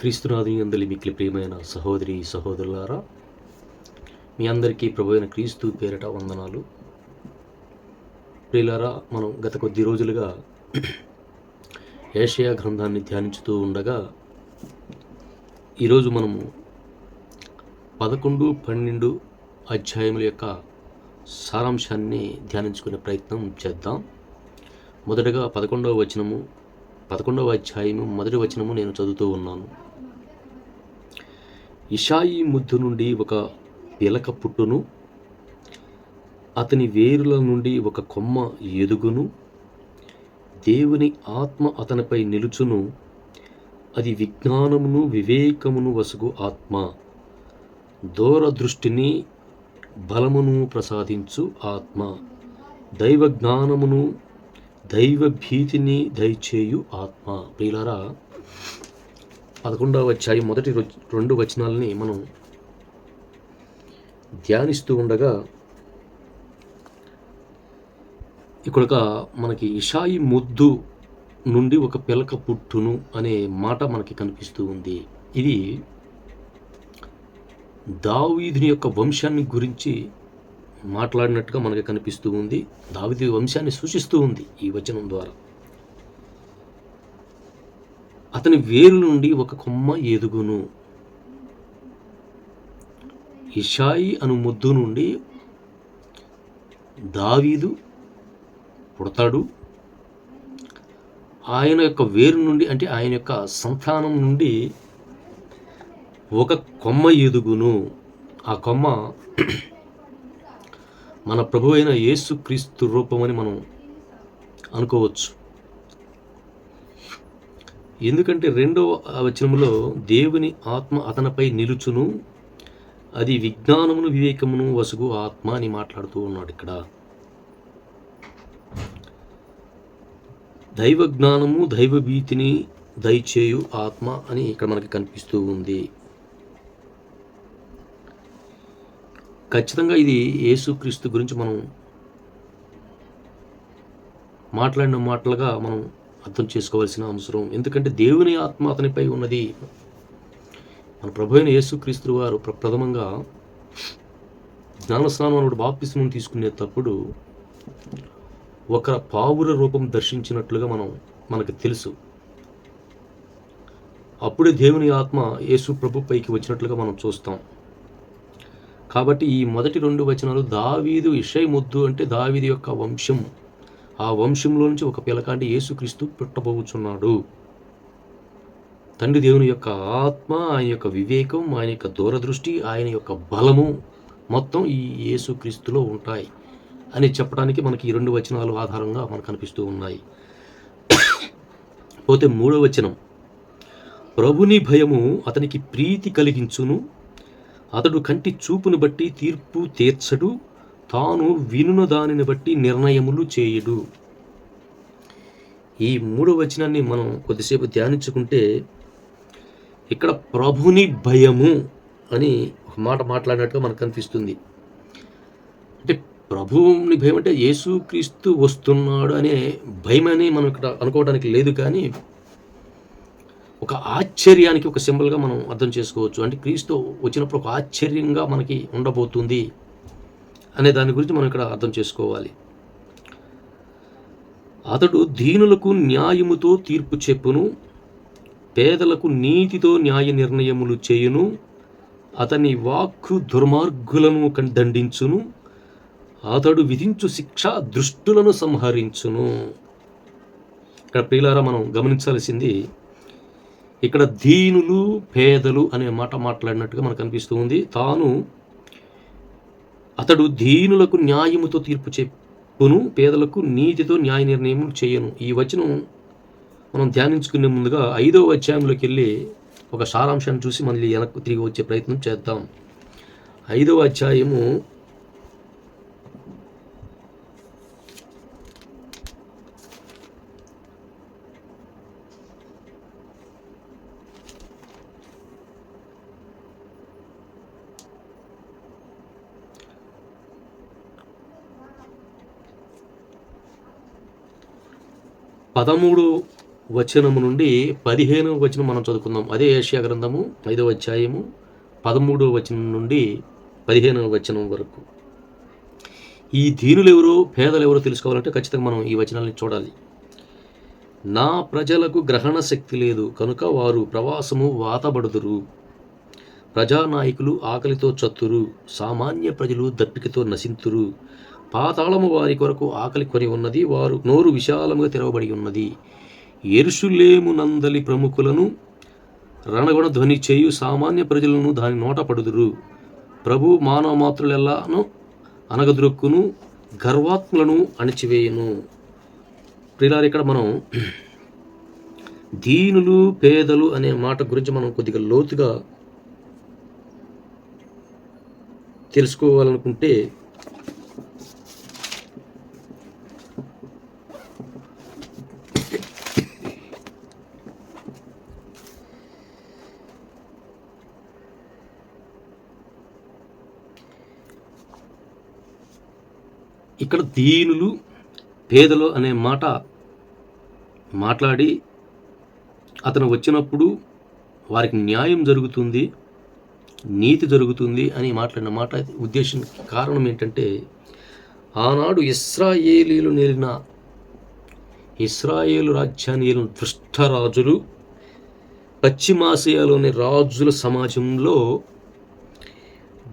క్రీస్తునాథి అందలి మిక్కిలి ప్రియమైన సహోదరి సహోదరులారా మీ అందరికీ ప్రభు అయిన క్రీస్తు పేరిట వందనాలు. ప్రియులారా మనం గత కొద్ది రోజులుగా ఏషియా గ్రంథాన్ని ధ్యానించుతూ ఉండగా ఈరోజు మనము పదకొండు పన్నెండు అధ్యాయముల యొక్క సారాంశాన్ని ధ్యానించుకునే ప్రయత్నం చేద్దాం. మొదటగా పదకొండవ వచనము పదకొండవ అధ్యాయము మొదటి వచనము నేను చదువుతూ ఉన్నాను. ఇషాయి ముద్దు నుండి ఒక పిలక పుట్టును అతని వేరుల నుండి ఒక కొమ్మ ఎదుగును దేవుని ఆత్మ అతనిపై నిలుచును అది విజ్ఞానమును వివేకమును వసుగు ఆత్మ. దూరదృష్టిని బలమును ప్రసాదించు ఆత్మ. దైవ జ్ఞానమును దైవ భీతిని దయచేయు ఆత్మ. ప్రియులారా పదకొండవ అధ్యాయం మొదటి రొ- రెండు వచనాలని మనం ధ్యానిస్తూ ఉండగా ఇక్కడ మనకి ఇషాయి ముద్దు నుండి ఒక పిలక పుట్టును అనే మాట మనకి కనిపిస్తూ ఉంది. ఇది దావీదుని యొక్క వంశాన్ని గురించి మాట్లాడినట్టుగా మనకి కనిపిస్తూ ఉంది. దావిది వంశాన్ని సూచిస్తూ ఉంది ఈ వచనం ద్వారా. అతని వేరు నుండి ఒక కొమ్మ ఎదుగును. ఇషాయి అను ముద్దు నుండి దావీదు పుడతాడు. ఆయన యొక్క వేరు నుండి అంటే ఆయన యొక్క సంతానం నుండి ఒక కొమ్మ ఎదుగును. ఆ కొమ్మ మన ప్రభు అయిన యేసుక్రీస్తు రూపమని మనం అనుకోవచ్చు. ఎందుకంటే రెండవ వచనంలో దేవుని ఆత్మ అతనిపై నిలుచును అది విజ్ఞానమును వివేకమును వసుగు ఆత్మ అని మాట్లాడుతూ ఉన్నాడు ఇక్కడ. దైవ జ్ఞానము దైవ భీతిని దయచేయు ఆత్మ అని ఇక్కడ మనకి కనిపిస్తూ ఉంది. ఖచ్చితంగా ఇది యేసుక్రీస్తు గురించి మనం మాట్లాడిన మాటలుగా మనం అర్థం చేసుకోవాల్సిన అవసరం. ఎందుకంటే దేవుని ఆత్మ అతనిపై ఉన్నది. మన ప్రభు అయిన యేసుక్రీస్తు వారు ప్రథమంగా జ్ఞానస్నానం అనుడు బాప్తిస్మం తీసుకునేటప్పుడు ఒక పావుర రూపం దర్శించినట్లుగా మనం మనకు తెలుసు. అప్పుడే దేవుని ఆత్మ యేసు ప్రభు పైకి వచ్చినట్లుగా మనం చూస్తాం. కాబట్టి ఈ మొదటి రెండు వచనాలు దావీదు ఇషై ముద్దు అంటే దావీది యొక్క వంశం ఆ వంశంలో నుంచి ఒక పిలకాండి యేసుక్రీస్తు పుట్టబోచున్నాడు. తండ్రి దేవుని యొక్క ఆత్మ ఆయన యొక్క వివేకం ఆయన యొక్క దూరదృష్టి ఆయన యొక్క బలము మొత్తం ఈ యేసుక్రీస్తులో ఉంటాయి అని చెప్పడానికి మనకి ఈ రెండు వచనాలు ఆధారంగా మనకు కనిపిస్తూ ఉన్నాయి. పోతే మూడో వచనం. ప్రభుని భయము అతనికి ప్రీతి కలిగించును అతడు కంటి చూపును బట్టి తీర్పు తీర్చడు తాను వినున దానిని బట్టి నిర్ణయములు చేయడు. ఈ మూడో వచనాన్ని మనం కొద్దిసేపు ధ్యానించుకుంటే ఇక్కడ ప్రభుని భయము అని ఒక మాట మాట్లాడినట్టుగా మనకు కనిపిస్తుంది. అంటే ప్రభువుని భయం అంటే యేసుక్రీస్తు వస్తున్నాడు అనే భయం అని మనం ఇక్కడ అనుకోవడానికి లేదు కానీ ఒక ఆశ్చర్యానికి ఒక సింబల్గా మనం అర్థం చేసుకోవచ్చు. అంటే క్రీస్తు వచ్చినప్పుడు ఒక ఆశ్చర్యంగా మనకి ఉండబోతుంది అనే దాని గురించి మనం ఇక్కడ అర్థం చేసుకోవాలి. అతడు దీనులకు న్యాయముతో తీర్పు చెప్పును పేదలకు నీతితో న్యాయ నిర్ణయములు చేయును అతని వాక్కు దుర్మార్గులను దండించును అతడు విధించు శిక్ష దృష్టులను సంహరించును. ఇక్కడ ప్రియులారా మనం గమనించాల్సింది ఇక్కడ దీనులు పేదలు అనే మాట మాట్లాడినట్టుగా మనకు అనిపిస్తూ ఉంది. తాను అతడు దీనులకు న్యాయముతో తీర్పు చెప్పును పేదలకు నీతితో న్యాయ నిర్ణయం చేయను. ఈ వచనం మనం ధ్యానించుకునే ముందుగా ఐదవ అధ్యాయంలోకి వెళ్ళి ఒక సారాంశాన్ని చూసి మళ్ళీ వెనక్కు తిరిగి వచ్చే ప్రయత్నం చేద్దాం. ఐదవ అధ్యాయము పదమూడు వచనము నుండి పదిహేనవ వచనం మనం చదువుకుందాం. అదే ఏషియా గ్రంథము ఐదవ అధ్యాయము పదమూడవ వచనం నుండి పదిహేనవ వచనం వరకు. ఈ దీనులు ఎవరో పేదలు ఎవరో తెలుసుకోవాలంటే ఖచ్చితంగా మనం ఈ వచనాన్ని చూడాలి. నా ప్రజలకు గ్రహణ శక్తి లేదు కనుక వారు ప్రవాసము వాతబడుదురు. ప్రజానాయకులు ఆకలితో చత్తురు సామాన్య ప్రజలు దప్పికతో నశింతురు. పాతాళము వారి కొరకు ఆకలి కొని ఉన్నది వారు నోరు విశాలముగా తెరవబడి ఉన్నది. ఎరుషులేము నందలి ప్రముఖులను రణగుణ ధ్వని చేయు సామాన్య ప్రజలను దాని నోట పడుదురు. ప్రభు మానవ మాతృలెల్లాను అనగదొరుక్కును గర్వాత్ములను అణిచివేయును. ప్రియులారు ఇక్కడ మనం దీనులు పేదలు అనే మాట గురించి మనం కొద్దిగా లోతుగా తెలుసుకోవాలనుకుంటే ఇక్కడ దీనులు పేదలు అనే మాట మాట్లాడి అతను వచ్చినప్పుడు వారికి న్యాయం జరుగుతుంది నీతి జరుగుతుంది అని మాట్లాడిన మాట. ఉద్దేశం కారణం ఏంటంటే ఆనాడు ఇస్రాయేలీలు నేలిన ఇస్రాయేలు రాజ్యాన్ని ఏలిన దుష్టరాజులు పశ్చిమాసియాలోని రాజుల సమాజంలో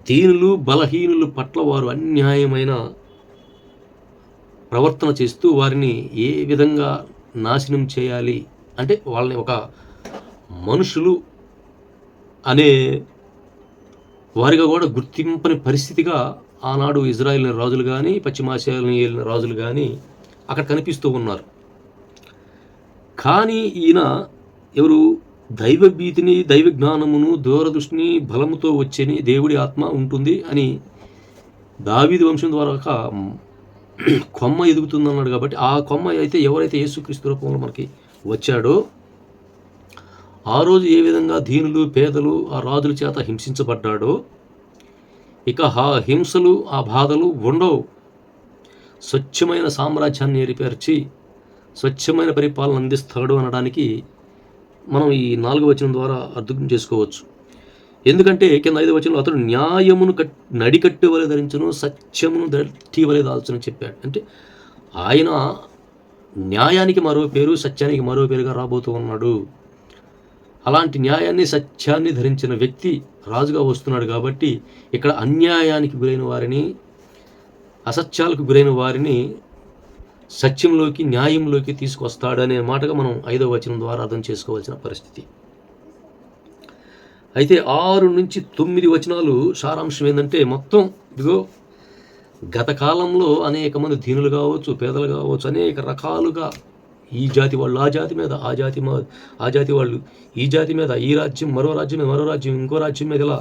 దీనులు బలహీనులు పట్ల వారు అన్యాయమైన ప్రవర్తన చేస్తూ వారిని ఏ విధంగా నాశనం చేయాలి? అంటే వాళ్ళని ఒక మనుషులు అనే వారిగా కూడా గుర్తింపని పరిస్థితిగా ఆనాడు ఇజ్రాయెల్ రాజులు కానీ పశ్చిమాసియాలను ఏలిన రాజులు కానీ అక్కడ కనిపిస్తూ ఉన్నారు. కానీ ఈయన ఎవరు? దైవభీతిని దైవ జ్ఞానమును దూరదృష్టిని బలముతో వచ్చేని దేవుడి ఆత్మ ఉంటుంది అని దావీదు వంశం ద్వారా ఒక కొమ్మ ఎదుగుతుందన్నాడు కాబట్టి ఆ కొమ్మ అయితే ఎవరైతే యేసుక్రీస్తు రూపంలో మనకి వచ్చాడో ఆ రోజు ఏ విధంగా దీనులు పేదలు ఆ రాజుల చేత హింసించబడ్డాడో ఇక ఆ హింసలు ఆ బాధలు ఉండవు. స్వచ్ఛమైన సామ్రాజ్యాన్ని ఏర్పరిచి స్వచ్ఛమైన పరిపాలన అందిస్తాడు అనడానికి మనం ఈ నాలుగు వచనం ద్వారా అర్థం చేసుకోవచ్చు. ఎందుకంటే కింద ఐదు వచనంలో అతడు న్యాయమును కట్ నడికట్టు వలె ధరించను సత్యమును దట్టి వలె దాల్చును చెప్పాడు. అంటే ఆయన న్యాయానికి మరో పేరు సత్యానికి మరో పేరుగా రాబోతూ ఉన్నాడు. అలాంటి న్యాయాన్ని సత్యాన్ని ధరించిన వ్యక్తి రాజుగా వస్తున్నాడు కాబట్టి ఇక్కడ అన్యాయానికి గురైన వారిని అసత్యాలకు గురైన వారిని సత్యంలోకి న్యాయంలోకి తీసుకొస్తాడనే మాటగా మనం ఐదవ వచనం ద్వారా అర్థం చేసుకోవాల్సిన పరిస్థితి. అయితే ఆరు నుంచి తొమ్మిది వచనాలు సారాంశం ఏంటంటే మొత్తం ఇదిగో గత కాలంలో అనేక మంది దీనులు కావచ్చు పేదలు కావచ్చు అనేక రకాలుగా ఈ జాతి వాళ్ళు ఆ జాతి మీద ఆ జాతి మా ఆ జాతి వాళ్ళు ఈ జాతి మీద ఈ రాజ్యం మరో రాజ్యం మీద మరో రాజ్యం ఇంకో రాజ్యం మీద ఇలా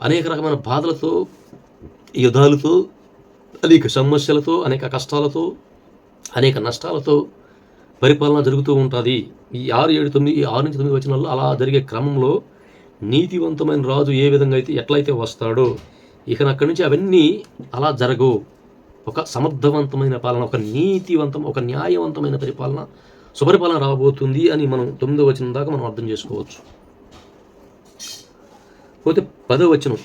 అనేక రకమైన బాధలతో యుద్ధాలతో అనేక సమస్యలతో అనేక కష్టాలతో అనేక నష్టాలతో పరిపాలన జరుగుతూ ఉంటుంది. ఈ ఆరు ఏడు తొమ్మిది ఈ ఆరు నుంచి తొమ్మిది వచనాల్లో అలా జరిగే క్రమంలో నీతివంతమైన రాజు ఏ విధంగా అయితే ఎట్లయితే వస్తాడో ఇక అక్కడి నుంచి అవన్నీ అలా జరగవు. ఒక సమర్థవంతమైన పాలన ఒక నీతివంతం ఒక న్యాయవంతమైన పరిపాలన సుపరిపాలన రాబోతుంది అని మనం తొమ్మిదో వచనం దాకా మనం అర్థం చేసుకోవచ్చు. పోతే పదో వచనం.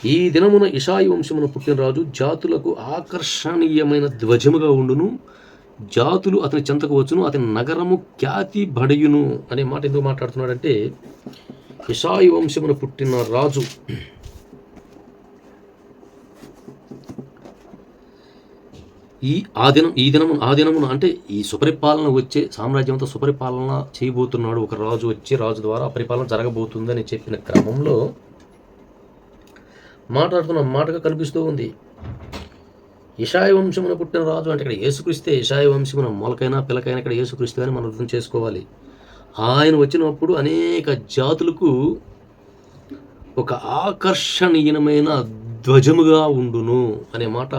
ఈ దినమున ఇషాయి వంశమున పుట్టిన రాజు జాతులకు ఆకర్షణీయమైన ధ్వజముగా ఉండును. జాతులు అతని చెంతకు వచ్చును అతని నగరము ఖ్యాతి బడయును అనే మాట ఎందుకు మాట్లాడుతున్నాడంటే ఇషాయి వంశమున పుట్టిన రాజు. ఈ ఆ దినం ఈ దినము ఆ దినమున అంటే ఈ సుపరిపాలన వచ్చే సామ్రాజ్యంతో సుపరిపాలన చేయబోతున్నాడు. ఒక రాజు వచ్చి రాజు ద్వారా పరిపాలన జరగబోతుందని చెప్పిన క్రమంలో మాట్లాడుతున్న మాటగా కనిపిస్తూ ఉంది. ఇషాయ వంశమున పుట్టిన రాజు అంటే ఇక్కడ యేసుక్రీస్తే ఇషాయ వంశమున మొలకైనా పిలకైనా ఇక్కడ యేసుక్రీస్తు అని మనం అర్థం చేసుకోవాలి. ఆయన వచ్చినప్పుడు అనేక జాతులకు ఒక ఆకర్షణీయమైన ధ్వజముగా ఉండును అనే మాట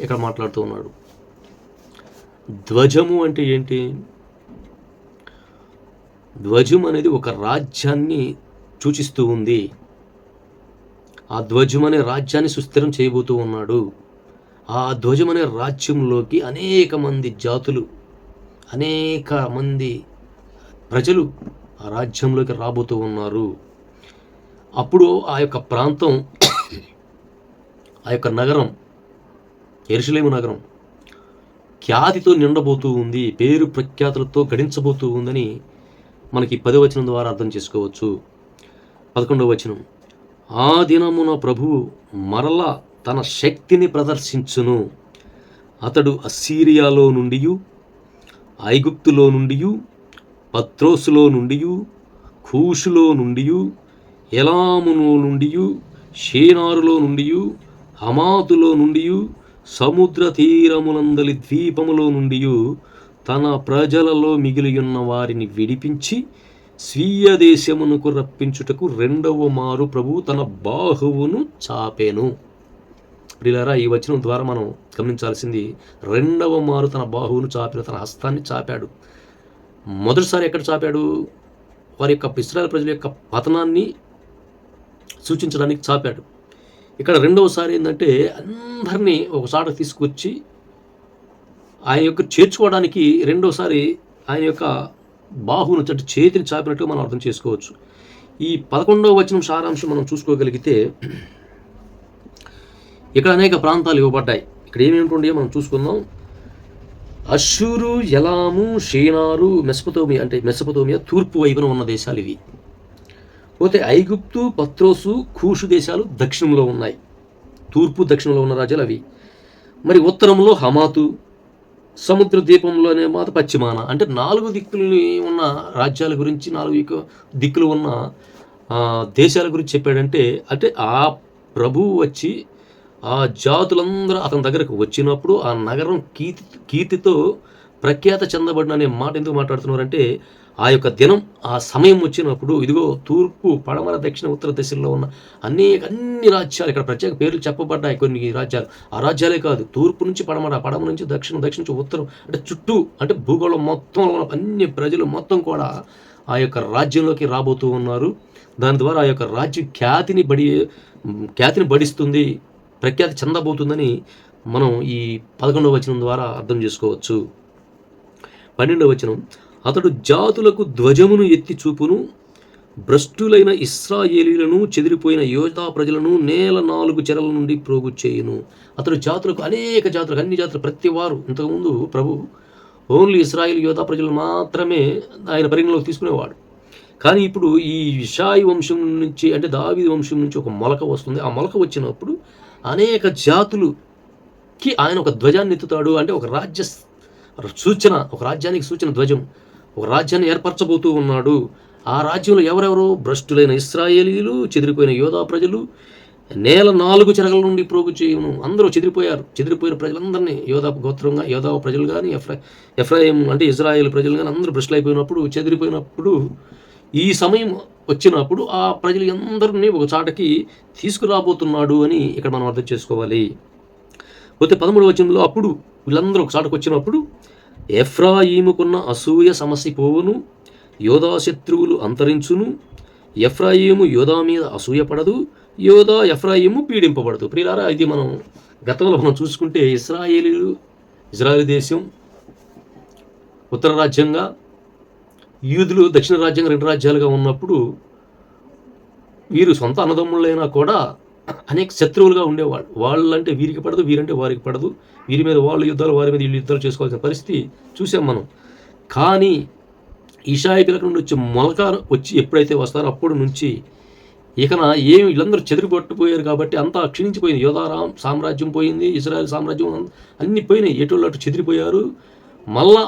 ఇక్కడ మాట్లాడుతూ ఉన్నాడు. ధ్వజము అంటే ఏంటి? ధ్వజం అనేది ఒక రాజ్యాన్ని సూచిస్తూ ఉంది. ఆ ధ్వజం అనే రాజ్యాన్ని సుస్థిరం చేయబోతూ ఉన్నాడు. ఆ ధ్వజం అనే రాజ్యంలోకి అనేక మంది జాతులు అనేక మంది ప్రజలు ఆ రాజ్యంలోకి రాబోతూ ఉన్నారు. అప్పుడు ఆ యొక్క ప్రాంతం ఆ యొక్క నగరం ఎరుసలేము నగరం ఖ్యాతితో నిండబోతూ ఉంది పేరు ప్రఖ్యాతులతో గడించబోతూ ఉందని మనకి పదవచనం ద్వారా అర్థం చేసుకోవచ్చు. పదకొండవ వచనం ఆ దినమున ప్రభువు మరల తన శక్తిని ప్రదర్శించును. అతడు అస్సీరియాలో నుండి ఐగుప్తులో నుండి పత్రోసులో నుండి కూషులో నుండి ఎలాములో నుండి షేనారులో నుండి హమాతులో నుండి సముద్ర తీరములందలి ద్వీపములో నుండి తన ప్రజలలో మిగిలియున్న వారిని విడిపించి స్వీయ దేశమునకు రప్పించుటకు రెండవ మారు ప్రభు తన బాహువును చాపెను. ప్రిలారా ఈ వచనం ద్వారా మనం గమనించాల్సింది రెండవ మారు తన బాహువును చాపిన తన హస్తాన్ని చాపాడు. మొదటిసారి ఎక్కడ చాపాడు? వారి యొక్క ఇస్రాయల్ ప్రజల యొక్క పతనాన్ని సూచించడానికి చాపాడు. ఇక్కడ రెండవసారి ఏంటంటే అందరినీ ఒకసారి తీసుకొచ్చి ఆయన యొక్క చేర్చుకోవడానికి రెండోసారి ఆయన యొక్క బాహువును అంటే చేతిని చాపినట్టుగా మనం అర్థం చేసుకోవచ్చు. ఈ పదకొండవ వచనం సారాంశం మనం చూసుకోగలిగితే ఇక్కడ అనేక ప్రాంతాలు ఇవ్వబడ్డాయి. ఇక్కడ ఏమేమి మనం చూసుకుందాం. అషూరు ఎలాము షేనారు మెసపతోమియా అంటే మెసపతోమియా తూర్పు వైపున ఉన్న దేశాలు ఇవి. పోతే ఐగుప్తు పత్రోసు కూషు దేశాలు దక్షిణంలో ఉన్నాయి. తూర్పు దక్షిణంలో ఉన్న రాజ్యాలు అవి. మరి ఉత్తరంలో హమాతు సముద్ర ద్వీపంలోనే మాత పశ్చిమాన. అంటే నాలుగు దిక్కులు ఉన్న రాజ్యాల గురించి నాలుగు దిక్కులు ఉన్న దేశాల గురించి చెప్పాడంటే అంటే ఆ ప్రభువు వచ్చి ఆ జాతులందరూ అతని దగ్గరకు వచ్చినప్పుడు ఆ నగరం కీర్తి కీర్తితో ప్రఖ్యాత చెందబడిన అనే మాట ఎందుకు మాట్లాడుతున్నారంటే ఆ యొక్క దినం ఆ సమయం వచ్చినప్పుడు ఇదిగో తూర్పు పడమర దక్షిణ ఉత్తర దశల్లో ఉన్న అనేక అన్ని రాజ్యాలు ఇక్కడ ప్రత్యేక పేర్లు చెప్పబడ్డాయి కొన్ని రాజ్యాలు. ఆ రాజ్యాలే కాదు తూర్పు నుంచి పడమర పడమ నుంచి దక్షిణం దక్షిణ నుంచి ఉత్తరం అంటే చుట్టూ అంటే భూగోళం మొత్తం ఉన్న అన్ని ప్రజలు మొత్తం కూడా ఆ యొక్క రాజ్యంలోకి రాబోతూ ఉన్నారు. దాని ద్వారా ఆ యొక్క రాజ్యం ఖ్యాతిని బడి ఖ్యాతిని బడిస్తుంది. ప్రఖ్యాతి చెందబోతుందని మనం ఈ పదకొండవ వచనం ద్వారా అర్థం చేసుకోవచ్చు. పన్నెండవ వచనం అతడు జాతులకు ధ్వజమును ఎత్తి చూపును భ్రష్టులైన ఇస్రాయేలీలను చెదిరిపోయిన యోధా ప్రజలను నేల నాలుగు చెరల నుండి ప్రోగు చేయును. అతడు జాతులకు అనేక జాతులకు అన్ని జాతులు ప్రతి వారు ఇంతకుముందు ప్రభు ఓన్లీ ఇస్రాయిల్ యోధా ప్రజలు మాత్రమే ఆయన పరిగణలోకి తీసుకునేవాడు. కానీ ఇప్పుడు ఈ విషాయి వంశం నుంచి అంటే దావి వంశం నుంచి ఒక మొలక వస్తుంది. ఆ మొలక వచ్చినప్పుడు అనేక జాతులుకి ఆయన ఒక ధ్వజాన్ని ఎత్తుతాడు అంటే ఒక రాజ్య సూచన ఒక రాజ్యానికి సూచన ధ్వజం ఒక రాజ్యాన్ని ఏర్పరచబోతూ ఉన్నాడు. ఆ రాజ్యంలో ఎవరెవరో? భ్రష్టులైన ఇస్రాయేలీలు చెదిరిపోయిన యోధా ప్రజలు నేల నాలుగు చెరగల నుండి ప్రోగు చేయను. అందరూ చెదిరిపోయారు. చెదిరిపోయిన ప్రజలందరినీ యోధా గోత్రంగా యోధా ప్రజలు కానీ ఎఫ్రా ఎఫ్రాయిం అంటే ఇజ్రాయేల్ ప్రజలు కానీ అందరూ భ్రష్టులైపోయినప్పుడు చెదిరిపోయినప్పుడు ఈ సమయం వచ్చినప్పుడు ఆ ప్రజలు అందరినీ ఒక చాటకి తీసుకురాబోతున్నాడు అని ఇక్కడ మనం అర్థం చేసుకోవాలి. పోతే పదమూడు వచనంలో అప్పుడు వీళ్ళందరూ ఒక చాటకు వచ్చినప్పుడు ఎఫ్రాయిముకున్న అసూయ సమస్య పోవును యోధా శత్రువులు అంతరించును ఎఫ్రాయిము యోధా మీద అసూయపడదు యోధా ఎఫ్రాయిము పీడింపబడదు. ప్రియులారా ఇది మనం గతంలో మనం చూసుకుంటే ఇస్రాయేలీలు ఇజ్రాయేల్ దేశం ఉత్తర రాజ్యంగా యూదులు దక్షిణ రాజ్యంగా రెండు రాజ్యాలుగా ఉన్నప్పుడు వీరు సొంత అన్నదమ్ముళ్ళైనా కూడా అనేక శత్రువులుగా ఉండేవాళ్ళు. వాళ్ళంటే వీరికి పడదు వీరంటే వారికి పడదు. వీరి మీద వాళ్ళు యుద్ధాలు వారి మీద వీళ్ళు యుద్ధాలు చేసుకోవాల్సిన పరిస్థితి చూసాం మనం. కానీ ఈషాయి పిలక నుండి వచ్చి మొలక వచ్చి ఎప్పుడైతే వస్తారో అప్పటి నుంచి ఇకన ఏమి వీళ్ళందరూ చెదిరిపట్టుపోయారు కాబట్టి అంతా క్షీణించిపోయింది. యోధారాం సామ్రాజ్యం పోయింది ఇజ్రాయెల్ సామ్రాజ్యం అన్ని పోయినాయి. ఎటువంటి అటు చెదిరిపోయారు. మళ్ళా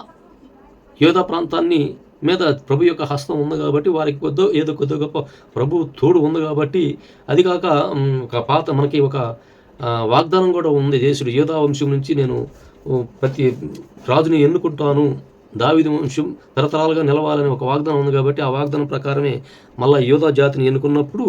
యోధా ప్రాంతాన్ని మీద ప్రభు యొక్క హస్తం ఉంది కాబట్టి వారికి కొద్దో ఏదో కొద్దో గొప్ప ప్రభు తోడు ఉంది కాబట్టి అది కాక ఒక పాత మనకి ఒక వాగ్దానం కూడా ఉంది. దేశుడు యోధా వంశం నుంచి నేను ప్రతి రాజుని ఎన్నుకుంటాను. దావిది వంశం తరతరాలుగా నిలవాలని ఒక వాగ్దానం ఉంది కాబట్టి ఆ వాగ్దానం ప్రకారమే మళ్ళీ యోధా జాతిని ఎన్నుకున్నప్పుడు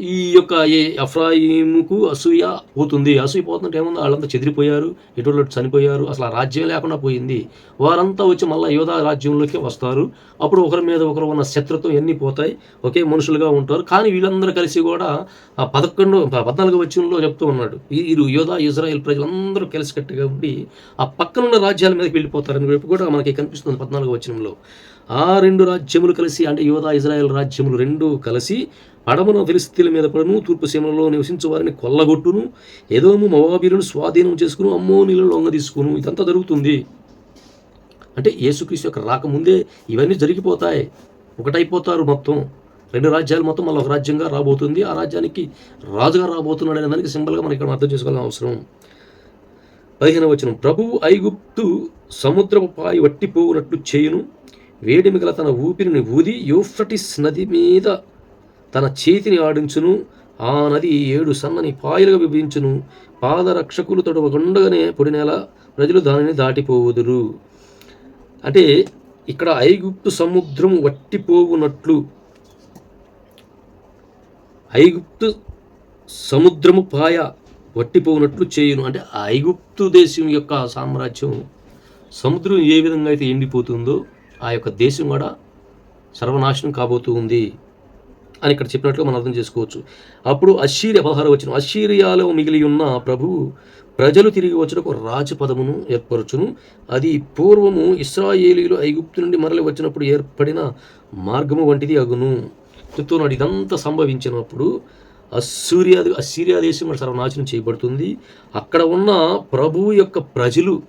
ఈ యొక్క ఏ ఎఫ్రాయిముకు అసూయ పోతుంది. అసూయ పోతుంటే ఏముంది? వాళ్ళంతా చెదిరిపోయారు ఎటువంటి చనిపోయారు అసలు ఆ రాజ్యం లేకుండా పోయింది. వారంతా వచ్చి మళ్ళీ యోధా రాజ్యంలోకి వస్తారు. అప్పుడు ఒకరి మీద ఒకరు ఉన్న శత్రుత్వం ఎన్ని పోతాయి? ఒకే మనుషులుగా ఉంటారు. కానీ వీళ్ళందరూ కలిసి కూడా ఆ పదకొండు పద్నాలుగు వచ్చంలో చెప్తూ ఉన్నాడు. వీరు ఈ యోధా ఇజ్రాయెల్ ప్రజలందరూ కలిసికట్టుగా ఉండి ఆ పక్కనున్న రాజ్యాల మీదకి వెళ్ళిపోతారని చెప్పి కూడా మనకి కనిపిస్తుంది పద్నాలుగు వచనంలో. ఆ రెండు రాజ్యములు కలిసి అంటే యువత ఇజ్రాయెల్ రాజ్యములు రెండు కలిసి పడమన ఫిలిస్తీన్ల మీద పడును తూర్పు సీమలలో నివసించే వారిని కొల్లగొట్టును ఏదోము మవాబీలను స్వాధీనం చేసుకుని అమ్మో నీళ్ళు లొంగ తీసుకును ఇదంతా జరుగుతుంది. అంటే యేసుక్రీస్తు యొక్క రాకముందే ఇవన్నీ జరిగిపోతాయి. ఒకటైపోతారు మొత్తం. రెండు రాజ్యాలు మొత్తం మళ్ళీ ఒక రాజ్యంగా రాబోతుంది. ఆ రాజ్యానికి రాజుగా రాబోతున్నాడు అనే దానికి సింబల్గా మనం ఇక్కడ అర్థం చేసుకోవాల్సిన అవసరం. పదిహేను వచనం. ప్రభువు ఐగుప్తు సముద్రపు పాయి వట్టిపోవునట్లు చేయును. వేడిమిగల తన ఊపిరిని ఊది యూఫ్రటిస్ నది మీద తన చేతిని ఆడించును. ఆ నది ఏడు సన్నని పాయలుగా విభజించును. పాదరక్షకులు పొడి పొడినేల ప్రజలు దానిని దాటిపోవుదురు. అంటే ఇక్కడ ఐగుప్తు సముద్రం వట్టిపోవునట్లు. ఐగుప్తు సముద్రము పాయ వట్టిపోవునట్లు చేయును. అంటే ఐగుప్తు దేశం యొక్క సామ్రాజ్యం సముద్రం ఏ విధంగా అయితే ఎండిపోతుందో ఆ యొక్క దేశం కూడా సర్వనాశనం కాబోతూ ఉంది అని ఇక్కడ చెప్పినట్లు మనం అర్థం చేసుకోవచ్చు. అప్పుడు అశ్చీర్య పదహారు వచ్చిన అశ్చీరియాలో మిగిలి ఉన్న ప్రభువు ప్రజలు తిరిగి వచ్చుటకు రాజపదమును ఏర్పరచును. అది పూర్వము ఇస్రాయేలీలు ఐగుప్తు నుండి మరలి వచ్చినప్పుడు ఏర్పడిన మార్గము వంటిది అగును. చెప్తున్నాడు ఇదంతా సంభవించినప్పుడు అసూర్యా అసీరియా దేశం కూడా సర్వనాశనం చేయబడుతుంది. అక్కడ ఉన్న ప్రభువు యొక్క ప్రజలు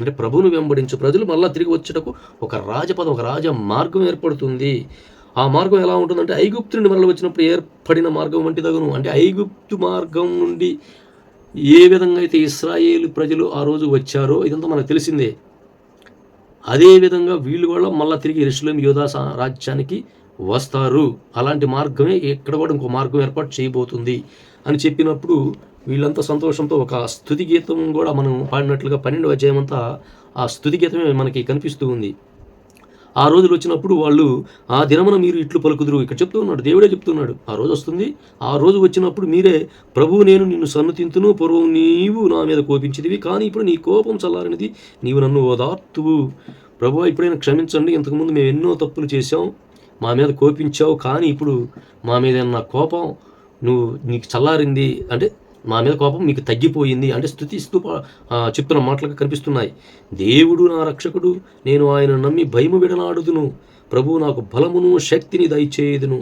అంటే ప్రభువును వెంబడించు ప్రజలు మళ్ళీ తిరిగి వచ్చేటకు ఒక రాజపదం ఒక రాజ మార్గం ఏర్పడుతుంది. ఆ మార్గం ఎలా ఉంటుందంటే ఐగుప్తు నుండి మరల వచ్చినప్పుడు ఏర్పడిన మార్గం వంటి తగును అంటే ఐగుప్తు మార్గం నుండి ఏ విధంగా అయితే ఇస్రాయేల్ ప్రజలు ఆ రోజు వచ్చారో ఇదంతా మనకు తెలిసిందే. అదే విధంగా వీళ్ళు కూడా మళ్ళీ తిరిగి ఇరుషులేం యోధా సా- రాజ్యానికి వస్తారు. అలాంటి మార్గమే ఇక్కడ కూడా ఇంకో మార్గం ఏర్పాటు చేయబోతుంది అని చెప్పినప్పుడు వీళ్ళంతా సంతోషంతో ఒక స్థుతి గీతం కూడా మనం పాడినట్లుగా పన్నెండు అధ్యాయమంతా ఆ స్థుతి గీతమే మనకి కనిపిస్తూ ఉంది. ఆ రోజులు వచ్చినప్పుడు వాళ్ళు ఆ దినమున మీరు ఇట్లు పలుకుదురు. ఇక్కడ చెప్తూ ఉన్నాడు దేవుడే చెప్తున్నాడు. ఆ రోజు వస్తుంది ఆ రోజు వచ్చినప్పుడు మీరే ప్రభువు నేను నిన్ను సన్నతింతును పూర్వం నీవు నా మీద కోపించిదివి కానీ ఇప్పుడు నీ కోపం చల్లారనిది నీవు నన్ను ఓదార్తువు. ప్రభు ఇప్పుడైనా క్షమించండి ఇంతకుముందు మేము ఎన్నో తప్పులు చేశాం మా మీద కోపించావు కానీ ఇప్పుడు మా మీద నా కోపం నువ్వు నీకు చల్లారింది? అంటే మా మీద కోపం మీకు తగ్గిపోయింది అంటే స్థుతి స్థూప చెప్తున్న మాటలుగా కనిపిస్తున్నాయి. దేవుడు నా రక్షకుడు నేను ఆయన నమ్మి భయము విడనాడుదును. ప్రభువు నాకు బలమును శక్తిని దయచేయుదును.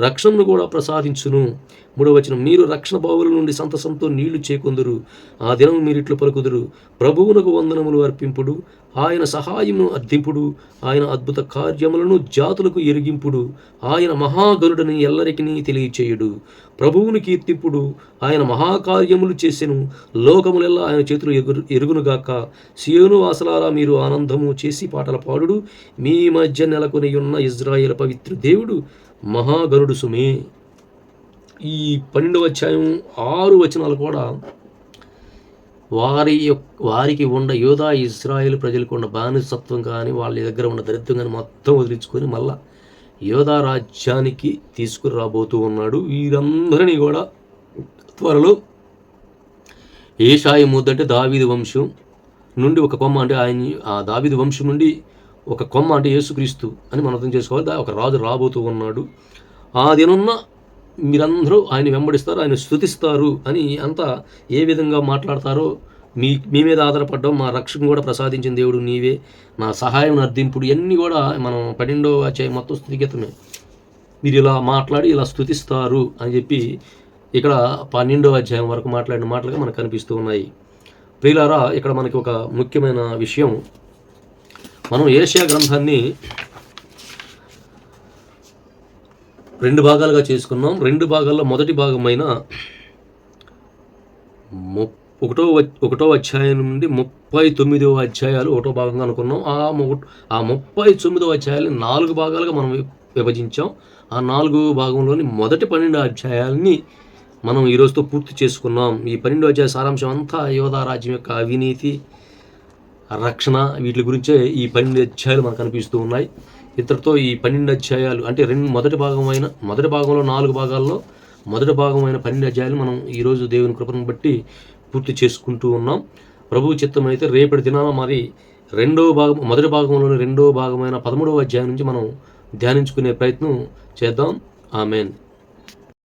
రక్షణను కూడా ప్రసాదించును. మూడవచనం మీరు రక్షణ బావుల నుండి సంతసంతో నీళ్ళు చేకొందురు. ఆ దినం మీరిట్లు పలుకుదురు. ప్రభువునకు వందనములు అర్పింపుడు. ఆయన సహాయమును అర్థింపుడు. ఆయన అద్భుత కార్యములను జాతులకు ఎరిగింపుడు. ఆయన మహాగరుడని ఎల్లరికీ తెలియచేయుడు. ప్రభువును కీర్తింపుడు. ఆయన మహాకార్యములు చేసెను. లోకములెల్లా ఆయన చేతులు ఎగురు ఎరుగునుగాక సియోను వాసలారా మీరు ఆనందము చేసి పాటల పాడుడు. మీ మధ్య నెలకొని ఉన్న ఇజ్రాయేల్ పవిత్ర దేవుడు. మహాగరుడు సుమే. ఈ పన్నెండవ అధ్యాయం ఆరు వచనాలు కూడా వారి వారికి ఉన్న యోధా ఇస్రాయేల్ ప్రజలకు ఉన్న బానిసత్వం కానీ వాళ్ళ దగ్గర ఉన్న దరిద్రం కానీ మొత్తం వదిలించుకొని మళ్ళా యోధా రాజ్యానికి తీసుకుని రాబోతూ ఉన్నాడు. వీరందరినీ కూడా త్వరలో ఏషాయి ముద్దంటే దావీది వంశం నుండి ఒక కొమ్మ అంటే ఆయన ఆ దావీది వంశం నుండి ఒక కొమ్మ అంటే యేసుక్రీస్తు అని మనం అర్థం చేసుకోవాలి. ఒక రాజు రాబోతూ ఉన్నాడు. ఆ దినున్న మీరందరూ ఆయన వెంబడిస్తారు ఆయన స్థుతిస్తారు అని అంతా ఏ విధంగా మాట్లాడతారో మీ మీ మీద ఆధారపడ్డం మా రక్షణ కూడా ప్రసాదించిన దేవుడు నీవే నా సహాయం అర్థింపుడు ఇవన్నీ కూడా మనం పన్నెండో అధ్యాయం మొత్తం స్థుతిగీతమే. మీరు ఇలా మాట్లాడి ఇలా స్థుతిస్తారు అని చెప్పి ఇక్కడ పన్నెండో అధ్యాయం వరకు మాట్లాడిన మాటలుగా మనకు కనిపిస్తూ ఉన్నాయి. ప్రియులారా ఇక్కడ మనకి ఒక ముఖ్యమైన విషయం మనం ఏషియా గ్రంథాన్ని రెండు భాగాలుగా చేసుకున్నాం. రెండు భాగాల్లో మొదటి భాగమైన ము- ఒకటో ఒకటో అధ్యాయం నుండి ముప్పై తొమ్మిదవ అధ్యాయాలు ఒకటో భాగంగా అనుకున్నాం. ఆ ము- ఆ ముప్పై తొమ్మిదవ అధ్యాయాలు నాలుగు భాగాలుగా మనం విభజించాం. ఆ నాలుగు భాగంలోని మొదటి పన్నెండు అధ్యాయాల్ని మనం ఈరోజుతో పూర్తి చేసుకున్నాం. ఈ పన్నెండు అధ్యాయ సారాంశం అంతా యోధా రాజ్యం యొక్క అవినీతి రక్షణ వీటి గురించే ఈ పన్నెండు అధ్యాయాలు మనకు కనిపిస్తూ ఉన్నాయి. ఇతరుతో ఈ పన్నెండు అధ్యాయాలు అంటే రెండు మొదటి భాగమైన మొదటి భాగంలో నాలుగు భాగాల్లో మొదటి భాగమైన పన్నెండు అధ్యాయాలు మనం ఈరోజు దేవుని కృపను బట్టి పూర్తి చేసుకుంటూ ఉన్నాం. ప్రభు చిత్తం అయితే రేపటి దినాన మరి రెండవ భాగం మొదటి భాగంలోని రెండవ భాగమైన పదమూడవ అధ్యాయం నుంచి మనం ధ్యానించుకునే ప్రయత్నం చేద్దాం. ఆమెన్.